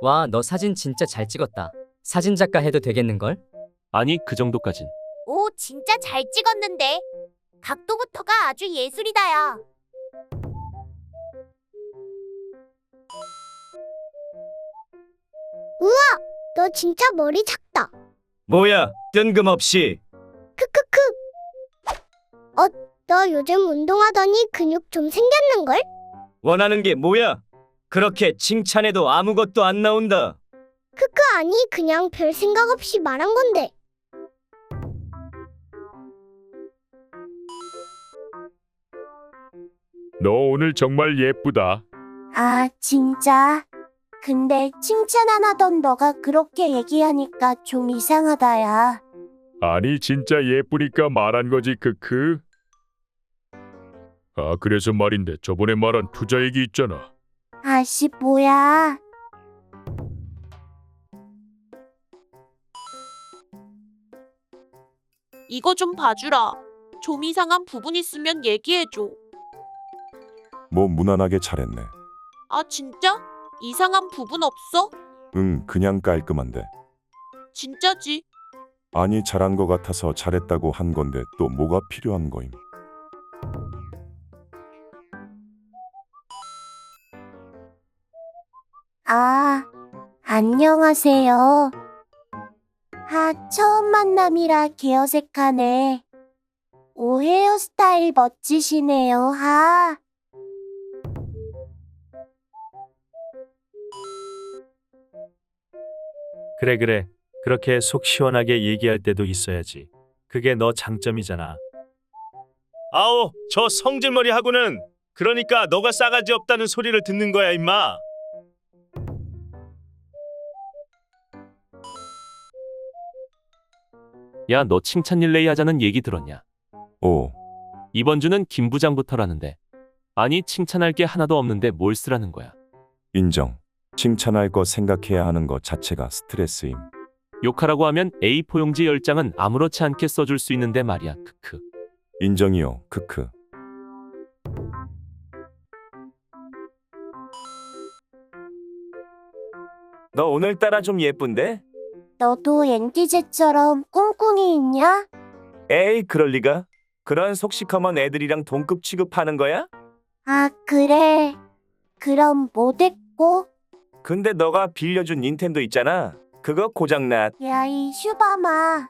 와, 너 사진 진짜 잘 찍었다. 사진 작가 해도 되겠는걸? 아니 그 정도까진. 오, 진짜 잘 찍었는데. 각도부터가 아주 예술이다야. 너 진짜 머리 작다. 뭐야, 뜬금없이. 크크크. 어, 너 요즘 운동하더니 근육 좀 생겼는걸? 원하는 게 뭐야? 그렇게 칭찬해도 아무것도 안 나온다. 크크 아니 그냥 별 생각 없이 말한 건데. 너 오늘 정말 예쁘다. 아, 진짜? 근데 칭찬 안 하던 너가 그렇게 얘기하니까 좀 이상하다 야. 아니 진짜 예쁘니까 말한 거지 크크. 아 그래서 말인데 저번에 말한 투자 얘기 있잖아. 아씨, 뭐야. 이거 좀 봐주라. 좀 이상한 부분 있으면 얘기해줘. 뭐 무난하게 잘했네. 아, 진짜? 이상한 부분 없어? 응, 그냥 깔끔한데. 진짜지? 아니 잘한 거 같아서 잘했다고 한 건데 또 뭐가 필요한 거임. 아, 안녕하세요. 아, 처음 만남이라 개어색하네. 오, 헤어스타일 멋지시네요, 하. 그래 그래. 그렇게 속 시원하게 얘기할 때도 있어야지. 그게 너 장점이잖아. 아오, 저 성질머리 하고는 그러니까 너가 싸가지 없다는 소리를 듣는 거야, 임마. 야 너 칭찬 릴레이 하자는 얘기 들었냐? 오, 이번 주는 김 부장부터라는데. 아니 칭찬할 게 하나도 없는데 뭘 쓰라는 거야? 인정. 칭찬할 거 생각해야 하는 거 자체가 스트레스임. 욕하라고 하면 A 포용지 10장은 아무렇지 않게 써줄 수 있는데 말이야. 크크. 인정이요. 크크. 너 오늘따라 좀 예쁜데? 너도 엔티제처럼 꿍꿍이 있냐? 에이, 그럴 리가. 그런 속시커먼 애들이랑 동급 취급하는 거야? 아, 그래. 그럼 뭐 됐고? 근데 너가 빌려준 닌텐도 있잖아. 그거 고장났. 야, 이 슈바마.